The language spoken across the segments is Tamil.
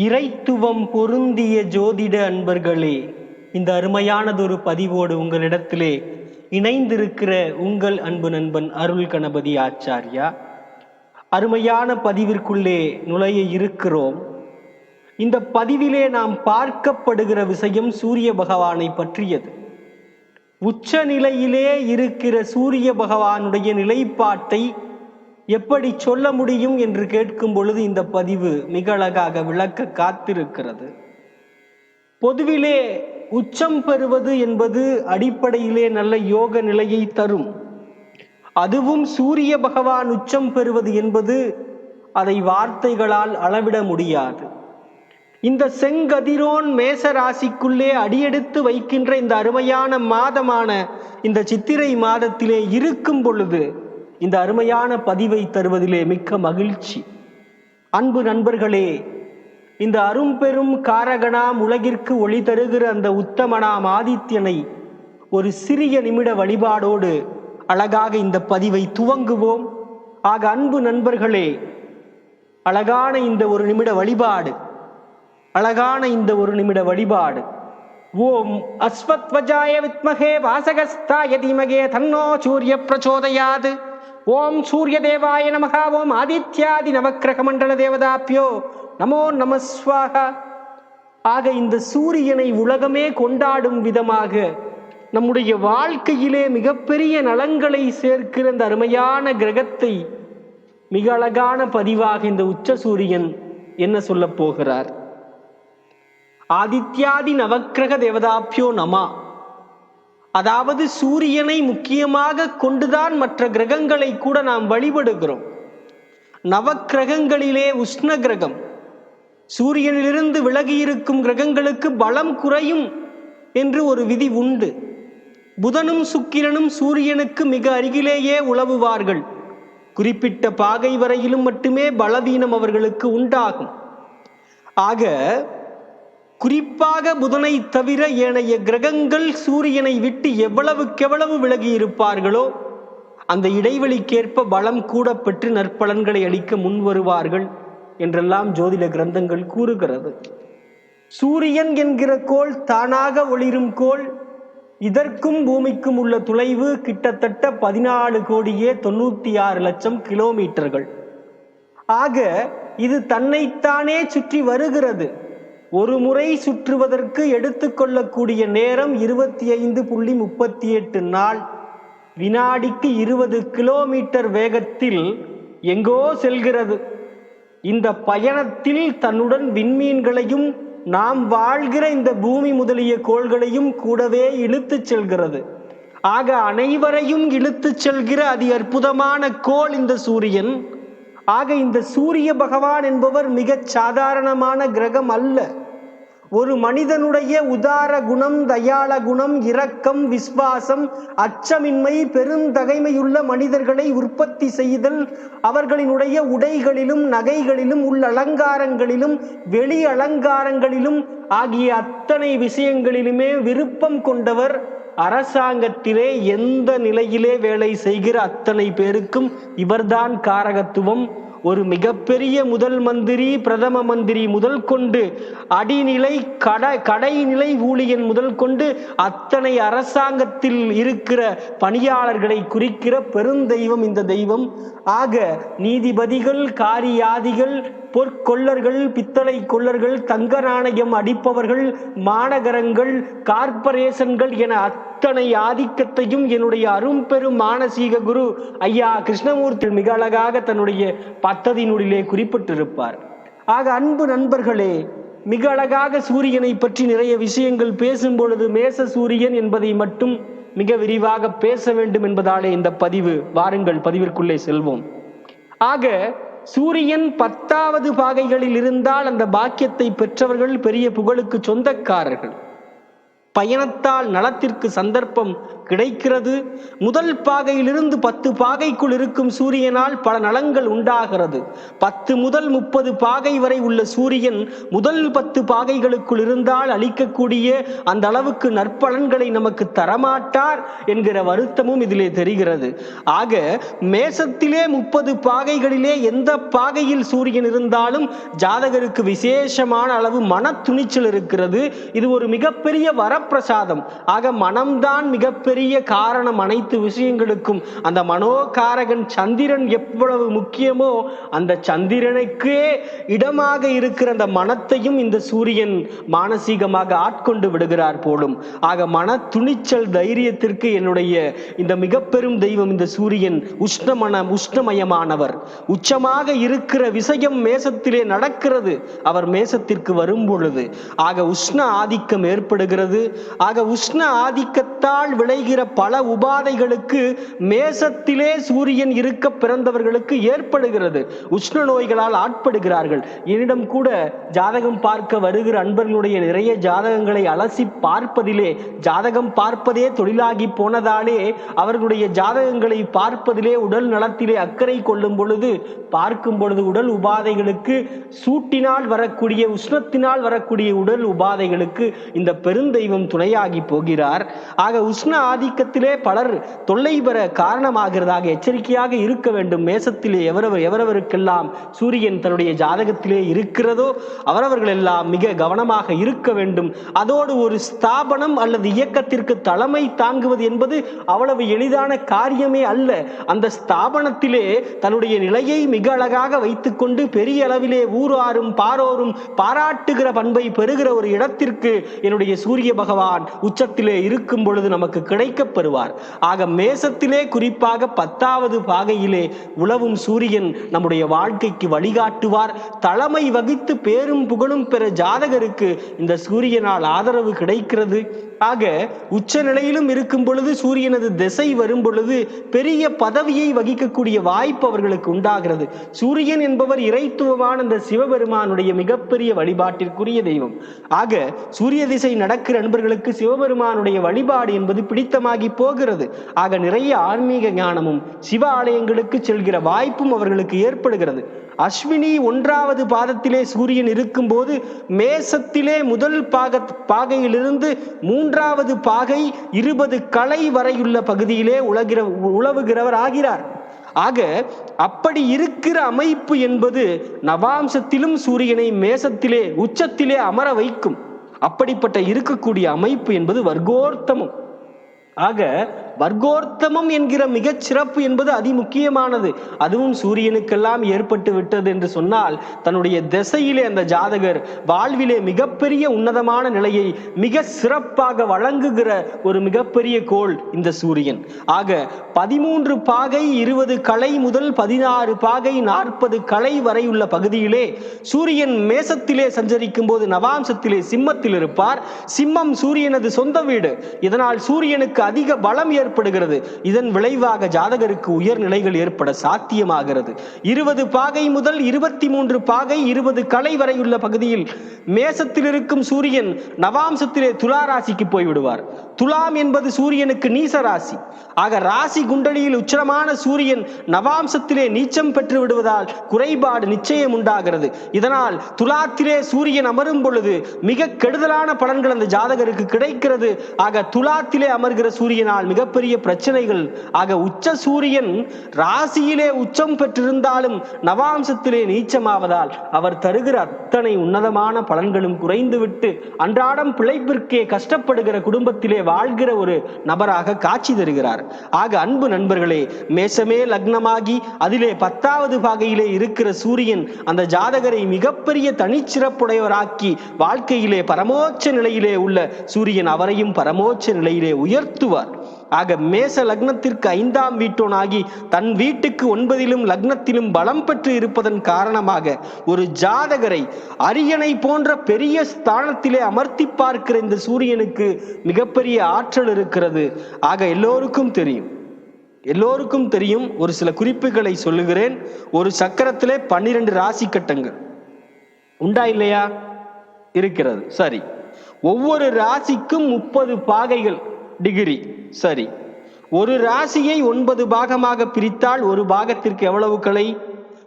இறைத்துவம் பொருந்திய ஜோதிட அன்பர்களே இந்த அருமையானதொரு பதிவோடு உங்களிடத்திலே இணைந்திருக்கிற உங்கள் அன்பு நண்பன் அருள் கணபதி ஆச்சாரியா. அருமையான பதிவிற்குள்ளே நுழைய இருக்கிறோம். இந்த பதிவிலே நாம் பார்க்கப்படுகிற விஷயம் சூரிய பகவானை பற்றியது. உச்ச நிலையிலே இருக்கிற சூரிய பகவானுடைய நிலைப்பாட்டை எப்படி சொல்ல முடியும் என்று கேட்கும் பொழுது இந்த பதிவு மிக அழகாக விளக்க காத்திருக்கிறது. பொதுவிலே உச்சம் பெறுவது என்பது அடிப்படையிலே நல்ல யோக நிலையை தரும். அதுவும் சூரிய பகவான் உச்சம் பெறுவது என்பது அதை வார்த்தைகளால் அளவிட முடியாது. இந்த செங்கதிரோன் மேச ராசிக்குள்ளே அடியெடுத்து வைக்கின்ற இந்த அருமையான மாதமான இந்த சித்திரை மாதத்திலே இருக்கும் பொழுது இந்த அருமையான பதிவை தருவதிலே மிக்க மகிழ்ச்சி. அன்பு நண்பர்களே இந்த அரும்பெரும் காரகனாம் உலகிற்கு ஒளி தருகிற அந்த உத்தமனாம் ஆதித்யனை ஒரு சிறிய நிமிட வழிபாடோடு அழகாக இந்த பதிவை துவங்குவோம். ஆக அன்பு நண்பர்களே அழகான இந்த ஒரு நிமிட வழிபாடு அழகான இந்த ஒரு நிமிட வழிபாடு. ஓம் அஸ்வத்வஜாய வித்மகே வாசகஸ்தாய தீமகே தன்னோ சூரிய பிரச்சோதயாது. ஓம் சூரிய தேவாய நமகா ஓம் ஆதித்யாதி நவக்கிரக மண்டல தேவதாப்பியோ நமோ நமஸ்வாக ஆக இந்த சூரியனை உலகமே கொண்டாடும் விதமாக நம்முடைய வாழ்க்கையிலே மிகப்பெரிய நலங்களை சேர்க்கிற இந்த அருமையான கிரகத்தை மிக அழகான பதிவாக இந்த உச்ச சூரியன் என்ன சொல்லப் போகிறார்? ஆதித்யாதி நவக்கிரக தேவதாப்பியோ நமா. அதாவது சூரியனை முக்கியமாக கொண்டுதான் மற்ற கிரகங்களை கூட நாம் வழிபடுகிறோம். நவக்கிரகங்களிலே உஷ்ண கிரகம். சூரியனிலிருந்து விலகி இருக்கும் கிரகங்களுக்கு பலம் குறையும் என்று ஒரு விதி உண்டு. புதனும் சுக்கிரனும் சூரியனுக்கு மிக அருகிலேயே உழவுவார்கள். குறிப்பிட்ட பாகை வரையிலும் மட்டுமே பலவீனம் அவர்களுக்கு உண்டாகும். ஆக குறிப்பாக புதனை தவிர ஏனைய கிரகங்கள் சூரியனை விட்டு எவ்வளவுக்கெவ்வளவு விலகி இருப்பார்களோ அந்த இடைவெளிக்கேற்ப பலம் கூட பெற்று நற்பலன்களை அளிக்க முன் வருவார்கள் என்றெல்லாம் ஜோதிட கிரந்தங்கள் கூறுகிறது. சூரியன் என்கிற கோள் தானாக ஒளிரும் கோள். இதற்கும் பூமிக்கும் உள்ள துளைவு கிட்டத்தட்ட பதினாலு கோடியே தொண்ணூத்தி ஆறு லட்சம் கிலோமீட்டர்கள். ஆக இது தன்னைத்தானே சுற்றி வருகிறது. ஒரு முறை சுற்றுவதற்கு எடுத்துக்கொள்ளக்கூடிய நேரம் இருபத்தி ஐந்து புள்ளி முப்பத்தி எட்டு நாள். வினாடிக்கு இருபது கிலோமீட்டர் வேகத்தில் எங்கோ செல்கிறது. இந்த பயணத்தில் தன்னுடன் விண்மீன்களையும் நாம் வாழ்கிற இந்த பூமி முதலிய கோள்களையும் கூடவே இழுத்துச் செல்கிறது. ஆக அனைவரையும் இழுத்துச் செல்கிற அதி அற்புதமான கோள் இந்த சூரியன். ஆக இந்த சூரிய பகவான் என்பவர் மிகச் சாதாரணமான கிரகம் அல்ல. ஒரு மனிதனுடைய உதார குணம் தயாள குணம் இரக்கம் விஸ்வாசம் அச்சமின்மை பெருந்தகைமையுள்ள மனிதர்களை உற்பத்தி செய்தல் அவர்களினுடைய உடைகளிலும் நகைகளிலும் உள்ள அலங்காரங்களிலும் வெளி அலங்காரங்களிலும் ஆகிய அத்தனை விஷயங்களிலுமே விருப்பம் கொண்டவர் அரசாங்கத்திலே எந்த நிலையிலே வேலை செய்கிற அத்தனை பேருக்கும் இவர்தான் காரகத்துவம். ஒரு மிகப்பெரிய முதல் மந்திரி பிரதம மந்திரி முதல் கொண்டு அடிநிலை கட கடைநிலை ஊழியன் முதல் கொண்டு அத்தனை அரசாங்கத்தில் இருக்கிற பணியாளர்களை குறிக்கிற பெருந்தெய்வம் இந்த தெய்வம். ஆக நீதிபதிகள் காரியாதிகள் பொற்கொள்ளர்கள் பித்தளை கொள்ளர்கள் தங்க நாணயம் அடிப்பவர்கள் மாநகரங்கள் கார்ப்பரேஷன்கள் என அத்தனை ஆதிக்கத்தையும் என்னுடைய அரும்பெரும் மானசீக குரு ஐயா கிருஷ்ணமூர்த்தி மிக அழகாக தன்னுடைய பத்ததினுடிலே குறிப்பிட்டிருப்பார். ஆக அன்பு நண்பர்களே மிக அழகாக சூரியனை பற்றி நிறைய விஷயங்கள் பேசும் பொழுது மேச சூரியன் என்பதை மட்டும் மிக விரிவாக பேச வேண்டும் என்பதாலே இந்த பதிவு. வாருங்கள் பதிவிற்குள்ளே செல்வோம். ஆக சூரியன் பத்தாவது பாகைகளில் இருந்தால் அந்த பாக்கியத்தை பெற்றவர்கள் பெரிய புகழுக்கு சொந்தக்காரர்கள். பயணத்தால் நலத்திற்கு சந்தர்ப்பம் கிடைக்கிறது. முதல் பாகையிலிருந்து பத்து பாகைக்குள் இருக்கும் சூரியனால் பல நலங்கள் உண்டாகிறது. பத்து முதல் முப்பது பாகை வரை உள்ள சூரியன் முதல் பத்து பாகைகளுக்குள் இருந்தால் அளிக்கக்கூடிய அந்த அளவுக்கு நற்பலன்களை நமக்கு தரமாட்டார் என்கிற வருத்தமும் இதிலே தெரிகிறது. ஆக மேசத்திலே முப்பது பாகைகளிலே எந்த பாகையில் சூரியன் இருந்தாலும் ஜாதகருக்கு விசேஷமான அளவு மன துணிச்சல் இருக்கிறது. இது ஒரு மிகப்பெரிய வரப்பிரசாதம். ஆக மனம்தான் மிகப்பெரிய காரணம் அனைத்து விஷயங்களுக்கும். அந்த மனோகாரகன் சந்திரன் எவ்வளவு முக்கியமோ அந்த சந்திரனுக்கே இடமாக இருக்கிற அந்த மனத்தையும் இந்த சூரியன் மானசீகமாக ஆட்கொண்டு விடுகிறார் போலும். ஆக மன துணிச்சல் தைரியத்திற்கு என்னுடைய இந்த மிகப்பெரும் தெய்வம் இந்த சூரியன் உஷ்ணமன உஷ்ணமயமானவர். உச்சமாக இருக்கிற விஷயம் மேசத்திலே நடக்கிறது. அவர் மேசத்திற்கு வரும் பொழுது ஆக உஷ்ண ஆதிக்கம் ஏற்படுகிறது. ஆக உஷ்ண ஆதிக்கத்தால் விளைகிற ஆகிற பல உபாதைகளுக்கு மேசத்திலே சூரியன் இருக்க பிறந்தவர்களுக்கு ஏற்படுகிறது. உஷ்ண நோய்களால் ஆட்படுகிறார்கள். என்னிடம் கூட ஜாதகம் பார்க்க வருகிற அன்பர்களுடைய நிறைய ஜாதகங்களை அலசி பார்ப்பதிலே ஜாதகம் பார்ப்பதே தொழிலாகி போனதாலே அவர்களுடைய ஜாதகங்களை பார்ப்பதிலே உடல் நலத்திலே அக்கறை கொள்ளும் பொழுது பார்க்கும் பொழுது உடல் உபாதைகளுக்கு சூட்டினால் வரக்கூடிய உஷ்ணத்தினால் வரக்கூடிய உடல் உபாதைகளுக்கு இந்த பெருந்தெய்வம் துணையாகி போகிறார். ஆக உஷ்ண ஆதிக்கத்திலே பலர் தொல்லை பெற காரணமாகிறதாக எச்சரிக்கையாக இருக்க வேண்டும். மேசத்திலே எவரவர் எவரவருக்கெல்லாம் சூரியன் தன்னுடைய ஜாதகத்திலே இருக்கிறதோ அவரவர்கள் எல்லாம் மிக கவனமாக இருக்க வேண்டும். அதோடு ஒரு ஸ்தாபனம் அல்லது இயக்கத்திற்கு தலைமை தாங்குவது என்பது அவ்வளவு எளிதான காரியமே அல்ல. அந்த ஸ்தாபனத்திலே தன்னுடைய நிலையை மிக அழகாக வைத்துக்கொண்டு பெரிய அளவிலே ஊராறும் பாரோரும் பாராட்டுகிற பண்பை பெறுகிற ஒரு இடத்திற்கு என்னுடைய சூரிய பகவான் உச்சத்திலே இருக்கும் பொழுது நமக்கு கிடை கிடைக்கப் பெறுவார் ஆக மேசத்திலே குறிப்பாக பத்தாவது பாகையிலே உழவும் சூரியன் நம்முடைய வாழ்க்கைக்கு வழிகாட்டுவார். தலைமை வகித்து பேரும் புகழும் பெற ஜாதகருக்கு இந்த சூரியனால் ஆதரவு கிடைக்கிறது. ஆக உச்ச நிலையிலும் இருக்கும் பொழுது சூரியனது திசை வரும் பொழுது பெரிய பதவியை வகிக்கக்கூடிய வாய்ப்பு அவர்களுக்கு உண்டாகிறது. சூரியன் என்பவர் இறைத்துவமான இந்த சிவபெருமானுடைய மிகப்பெரிய வழிபாட்டிற்குரிய தெய்வம். ஆக சூரிய திசை நடக்கிற நண்பர்களுக்கு சிவபெருமானுடைய வழிபாடு என்பது பிடித்த நிமித்தமாகி போகிறது. ஆக நிறைய ஆன்மீக ஞானமும் சிவ ஆலயங்களுக்கு செல்கிற வாய்ப்பும் அவர்களுக்கு ஏற்படுகிறது. அஸ்வினி ஒன்றாவது பாதத்திலே சூரியன் இருக்கும்போது மேசத்திலே முதல் பாக பாகையிலிருந்து மூன்றாவது பாகை இருபது கலை வரையுள்ள பகுதியிலே உலகிற உழவுகிறவர் ஆகிறார். ஆக அப்படி இருக்கிற அமைப்பு என்பது நவாம்சத்திலும் சூரியனை மேசத்திலே உச்சத்திலே அமர வைக்கும். அப்படிப்பட்ட இருக்கக்கூடிய அமைப்பு என்பது வர்க்கோர்த்தமும். ஆக வர்க்கோர்த்தமம் என்கிற மிகச் சிறப்பு என்பது அதிமுக்கியமானது. அதுவும் சூரியனுக்கெல்லாம் ஏற்பட்டு விட்டது என்று சொன்னால் தன்னுடைய திசையிலே அந்த ஜாதகர் வாழ்விலே மிகப்பெரிய உன்னதமான நிலையை மிக சிறப்பாக வழங்குகிற ஒரு மிகப்பெரிய கோள் இந்த சூரியன். ஆக பதிமூன்று பாகை இருபது கலை முதல் பதினாறு பாகை நாற்பது கலை வரை உள்ள பகுதியிலே சூரியன் மேசத்திலே சஞ்சரிக்கும் போது நவாம்சத்திலே சிம்மத்தில் இருப்பார். சிம்மம் சூரியனது சொந்த வீடு. இதனால் சூரியனுக்கு அதிக பலம் ஏற்படுகிறது. இதன் விளைவாக ஜாதகருக்கு உயர்நிலைகள் ஏற்பட சாத்தியமாகிறது. இருபது பாகை முதல் இருபத்தி மூன்று பாகை இருபது கலை வரையுள்ள பகுதியில் மேசத்தில் இருக்கும் சூரியன் நவாம்சத்திலே துலா ராசிக்கு போய்விடுவார். துலாம் என்பது சூரியனுக்கு நீச ராசி ஆக ராசி குண்டலியில் உச்சரமான சூரியன் நவாம்சத்திலே நீச்சம் பெற்று விடுவதால் குறைபாடு நிச்சயம் உண்டாகிறது. இதனால் துலாத்திலே சூரியன் அமரும் பொழுது மிக கெடுதலான பலன்கள் அந்த ஜாதகருக்கு கிடைக்கிறது. ஆக துலாத்திலே அமர்கிற சூரியனால் மிகப்பெரிய பிரச்சனைகள். ஆக உச்ச சூரியன் ராசியிலே உச்சம் பெற்றிருந்தாலும் நவாம்சத்திலே நீச்சமாவதால் அவர் தருகிற அத்தனை உன்னதமான பலன்களும் குறைந்துவிட்டு அன்றாடம் பிழைப்பிற்கே கஷ்டப்படுகிற குடும்பத்திலே வாழ்கிற ஒரு நபராக காட்சி தருகிறார். ஆக அன்பு நண்பர்களே மேசமே லக்னமாகி அதிலே பத்தாவது பாகையிலே இருக்கிற சூரியன் அந்த ஜாதகரை மிகப்பெரிய தனிச்சிறப்புடையவராக்கி வாழ்க்கையிலே பரமோச்ச நிலையிலே உள்ள சூரியன் அவரையும் பரமோச்ச நிலையிலே உயர்த்துவார். ஆக மேச லக்னத்திற்கு ஐந்தாம் வீட்டோனாகி தன் வீட்டுக்கு ஒன்பதிலும் லக்னத்திலும் பலம் பெற்று இருப்பதன் காரணமாக ஒரு ஜாதகரை அரியணை போன்ற பெரிய ஸ்தானத்திலே அமர்த்தி பார்க்கிற இந்த சூரியனுக்கு மிகப்பெரிய ஆற்றல் இருக்கிறது. ஆக எல்லோருக்கும் தெரியும். எல்லோருக்கும் தெரியும். ஒரு சில குறிப்புகளை சொல்லுகிறேன். ஒரு சக்கரத்திலே பன்னிரண்டு ராசி கட்டங்கள். உண்டா இல்லையா? இருக்கிறது. சரி. ஒவ்வொரு ராசிக்கும் முப்பது பாகைகள். டிகிரி சரி. ஒரு ராசியை ஒன்பது பாகமாக பிரித்தால் ஒரு பாகத்திற்கு எவ்வளவு கலை?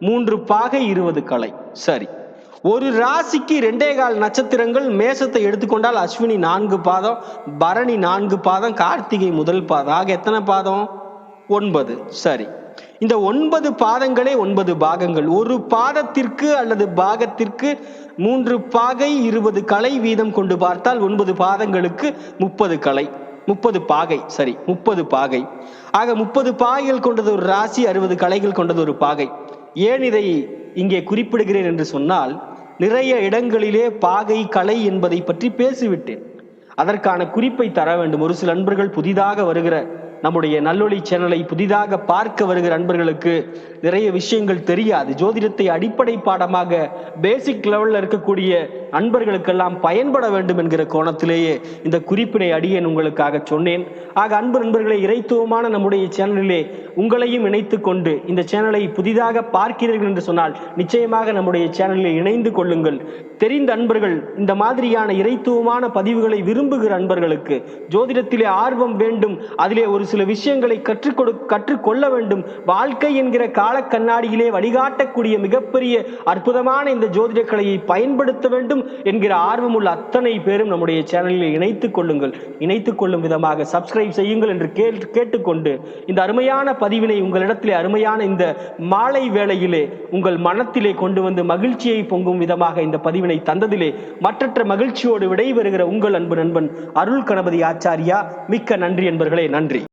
மூன்று பாகை இருபது கலை. சரி. ஒரு ராசிக்கு ரெண்டே கால் நட்சத்திரங்கள் மேசத்தை எடுத்துக்கொண்டால் அஸ்வினி நான்கு பாதம் பரணி நான்கு பாதம் கார்த்திகை முதல் பாதம். ஆக எத்தனை பாதம்? ஒன்பது. சரி. இந்த ஒன்பது பாதங்களே ஒன்பது பாகங்கள். ஒரு பாதத்திற்கு அல்லது பாகத்திற்கு மூன்று பாகை இருபது கலை வீதம் கொண்டு பார்த்தால் ஒன்பது பாதங்களுக்கு முப்பது கலை. முப்பது பாகை சரி முப்பது பாகை. ஆக முப்பது பாகைகள் கொண்டது ஒரு ராசி அறுபது கலைகள் கொண்டது ஒரு பாகை. ஏன் இதை இங்கே குறிப்பிடுகிறேன் என்று சொன்னால் நிறைய இடங்களிலே பாகை கலை என்பதை பற்றி பேசிவிட்டேன். அதற்கான குறிப்பை தர வேண்டும். ஒரு சில நண்பர்கள் புதிதாக வருகிற நம்முடைய நல்லொளி சேனலை புதிதாக பார்க்க வருகிற நண்பர்களுக்கு நிறைய விஷயங்கள் தெரியாது. ஜோதிடத்தை அடிப்படை பாடமாக பேசிக் லெவலில் இருக்கக்கூடிய நண்பர்களுக்கெல்லாம் பயன்பட வேண்டும் என்கிற கோணத்திலேயே இந்த குறிப்பினை அடியேன் உங்களுக்காக சொன்னேன். ஆக அன்பு நண்பர்களை இறைத்துவமான நம்முடைய சேனலிலே உங்களையும் இணைத்து கொண்டு இந்த சேனலை புதிதாக பார்க்கிறீர்கள் என்று சொன்னால் நிச்சயமாக நம்முடைய சேனலில் இணைந்து கொள்ளுங்கள். தெரிந்த அன்பர்கள் இந்த மாதிரியான இறைத்துவமான பதிவுகளை விரும்புகிற அன்பர்களுக்கு ஜோதிடத்திலே ஆர்வம் வேண்டும். அதிலே ஒரு சில விஷயங்களை கற்றுக் கொடு கற்றுக்கொள்ள வேண்டும். வாழ்க்கை என்கிற கால கால கண்ணாடியிலே வழிகாட்டக்கூடிய மிகப்பெரிய அற்புதமான இந்த ஜோதிட கலையை பயன்படுத்த வேண்டும் என்கிற ஆர்வமுள்ள அத்தனை பேரும் நம்முடைய சேனலில் இணைத்துக் கொள்ளுங்கள். இணைத்துக் கொள்ளும் விதமாக சப்ஸ்கிரைப் செய்யுங்கள் என்று கேட்டு கேட்டுக்கொண்டு இந்த அருமையான பதிவினை உங்களிடத்திலே அருமையான இந்த மாலை வேளையிலே உங்கள் மனத்திலே கொண்டு வந்து மகிழ்ச்சியை பொங்கும் விதமாக இந்த பதிவினை தந்ததிலே மற்றற்ற மகிழ்ச்சியோடு விடைபெறுகிற உங்கள் அன்பு நண்பன் அருள் கணபதி ஆச்சாரியா. மிக்க நன்றி என்பர்களே நன்றி.